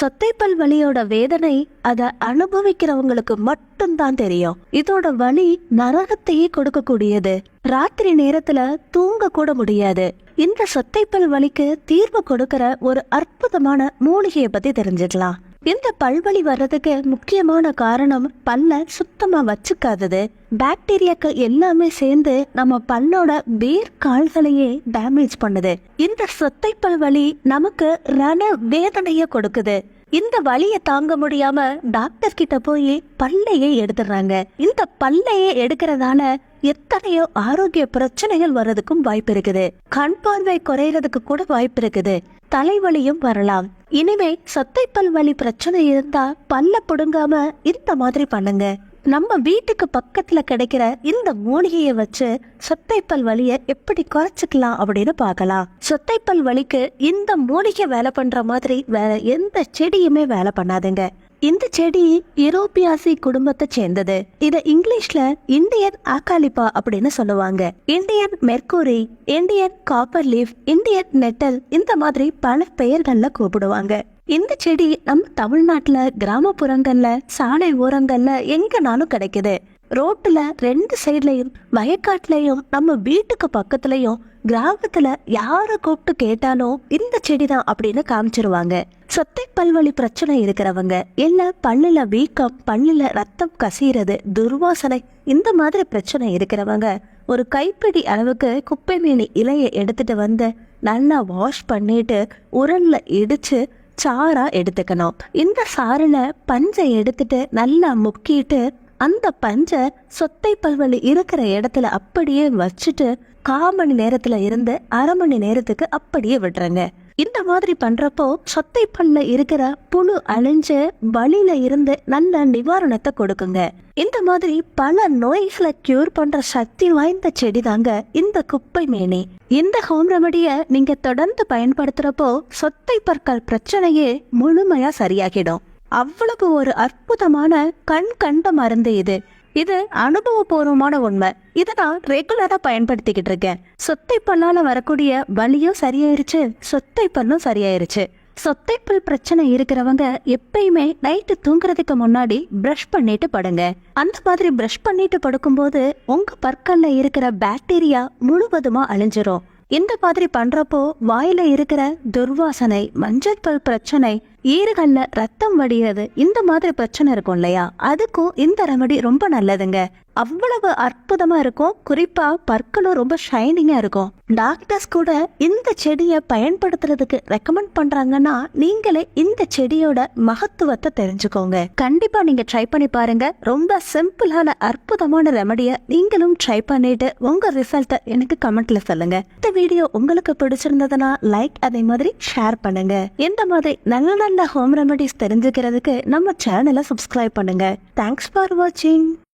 சொத்தைப்பல் வலியோட வேதனை அதை அனுபவிக்கிறவங்களுக்கு மட்டும்தான் தெரியும். இதோட வலி நரகத்தையே கொடுக்கக்கூடியது. ராத்திரி நேரத்துல தூங்க கூட முடியாது. இந்த சொத்தைப்பல் வலிக்கு தீர்வு கொடுக்கிற ஒரு அற்புதமான மூலிகையை பத்தி தெரிஞ்சுக்கலாம். இந்த பல்வலி வர்றதுக்கு முக்கியமான காரணம் பல்ல சுத்தமா வச்சுக்காதது. பாக்டீரியாக்கள் எல்லாமே சேர்ந்து நம்ம பல்லோட வேர் கால்களையே டேமேஜ் பண்ணுது. இந்த சொத்தை பல்வலி நமக்கு ரண வேதனைய கொடுக்குது. இந்த வலியை தாங்க முடியாம டாக்டர் கிட்ட போய் பல்லையே எடுத்துடுறாங்க. இந்த பல்லையே எடுக்கிறதால எத்தனையோ ஆரோக்கிய பிரச்சனைகள் வர்றதுக்கும் வாய்ப்பு இருக்குது. கண் பார்வை குறையறதுக்கு கூட வாய்ப்பு இருக்குது. தலைவலியும் வரலாம். இனிமே சொத்தைப்பல் வலி பிரச்சனை இருந்தா பல்ல புடுங்காம இந்த மாதிரி பண்ணுங்க. நம்ம வீட்டுக்கு பக்கத்துல கிடைக்கிற இந்த மூலிகையை வச்சு சொத்தைப்பல் வலிய எப்படி குறைச்சிக்கலாம் அப்படின்னு பார்க்கலாம். சொத்தைப்பல் வலிக்கு இந்த மூலிகை வேலை பண்ற மாதிரி வேற எந்த செடியுமே வேலை பண்ணாதுங்க. இந்த செடி யூரோப்பியாசி குடும்பத்தை சேர்ந்தது. இத இங்கிலீஷ்ல இந்தியன் ஆக்காலிப்பா அப்படின்னு சொல்லுவாங்க. Indian mercury Indian copper leaf Indian nettle இந்த மாதிரி பல பெயர்கள்ல கூப்பிடுவாங்க. இந்த செடி நம்ம தமிழ்நாட்டுல கிராமப்புறங்கள்ல சாலை ஓரங்கள்ல எங்கனாலும் கிடைக்குது. ரோட்டுல ரெண்டு சைட்லயும் வயக்காட்டுலயும் நம்ம வீட்டுக்கு பக்கத்துலயும் கிராமத்துல யார கூப்பிட்டு கேட்டாலும் இந்த செடி தான் அப்படின்னு காமிச்சிருவாங்க. சொத்தை பல்வழி பிரச்சனை இருக்கிறவங்க. இல்ல பல்லுல வீக்கம் பல்லுல ரத்தம் கசியறது துர்வாசனை இந்த மாதிரி பிரச்சனை இருக்கிறவங்க. ஒரு கைப்பிடி அளவுக்கு குப்பை மீனி இலையை எடுத்துட்டு வந்து நல்லா வாஷ் பண்ணிட்டு உரல்ல இடிச்சு சாரா எடுத்துக்கணும். இந்த சாறுல பஞ்சை எடுத்துட்டு நல்லா முக்கிட்டு அந்த பஞ்சை சொத்தை பல்வலி இருக்கிற இடத்துல அப்படியே வச்சுட்டு கால் மணி நேரத்துல இருந்து அரை மணி நேரத்துக்கு அப்படியே விடுறேங்க. இந்த மாதிரி பண்றப்போ சொத்தை பல்ல இருக்கிற புழு அழிஞ்சு வலியில இருந்து நல்ல நிவாரணத்தை கொடுக்குங்க. இந்த மாதிரி பல நோய்களை கியூர் பண்ற சக்தி வாய்ந்த செடி தாங்க இந்த குப்பை மேனி. இந்த ஹோம் ரெமடிய நீங்க தொடர்ந்து பயன்படுத்துறப்போ சொத்தை பற்கள் பிரச்சனையே முழுமையா சரியாகிடும். அவ்வளவு ஒரு அற்புதமான கண் கண்ட மருந்து இது. இது அனுபவபூர்வமான உண்மை. இதை நான் ரெகுலரா பயன்படுத்திக்கிட்டு இருக்கேன். சொத்தை பல்லால வரக்கூடிய வலியும் சரியாயிருச்சு சொத்தை பல்லும் சரியாயிருச்சு. சொத்தைப்பல் பிரச்சனை இருக்கிறவங்க எப்பயுமே நைட்டு தூங்குறதுக்கு முன்னாடி பிரஷ் பண்ணிட்டு படுங்க. அந்த மாதிரி பிரஷ் பண்ணிட்டு படுக்கும்போது உங்க பற்கல்ல இருக்கிற பாக்டீரியா முழுவதுமா அழிஞ்சிரும். இந்த மாதிரி பண்றப்போ வாயில இருக்கிற துர்வாசனை மஞ்சள் பல் பிரச்சனை ஈறுகள்ல ரத்தம் வடிகிறது இந்த மாதிரி பிரச்சனை இருக்கும் இல்லையா? அதுக்கும் இந்த ரெமடி ரொம்ப நல்லதுங்க. அவ்வளவு அற்புதமா இருக்கும். குறிப்பா பற்களும் ரொம்ப ஷைனிங்கா இருக்கும். டாக்டர்ஸ் கூட இந்த செடியை பயன்படுத்துறதுக்கு ரெக்கமெண்ட் பண்றாங்கன்னா நீங்களே இந்த செடியோட மகத்துவத்தை தெரிஞ்சுக்கோங்க. கண்டிப்பா நீங்க ட்ரை பண்ணி பாருங்க. ரொம்ப சிம்பிளான அற்புதமான ரெமடியை நீங்களும் ட்ரை பண்ணிட்டு உங்க ரிசல்ட்டை எனக்கு கமெண்ட்ல சொல்லுங்க. இந்த வீடியோ உங்களுக்கு பிடிச்சிருந்ததுன்னா லைக் அதே மாதிரி ஷேர் பண்ணுங்க. இந்த மாதிரி நல்ல நல்ல ஹோம் ரெமடிஸ் தெரிஞ்சுக்கிறதுக்கு நம்ம சேனலை சப்ஸ்கிரைப் பண்ணுங்க. தேங்க்ஸ் ஃபார் வாட்சிங்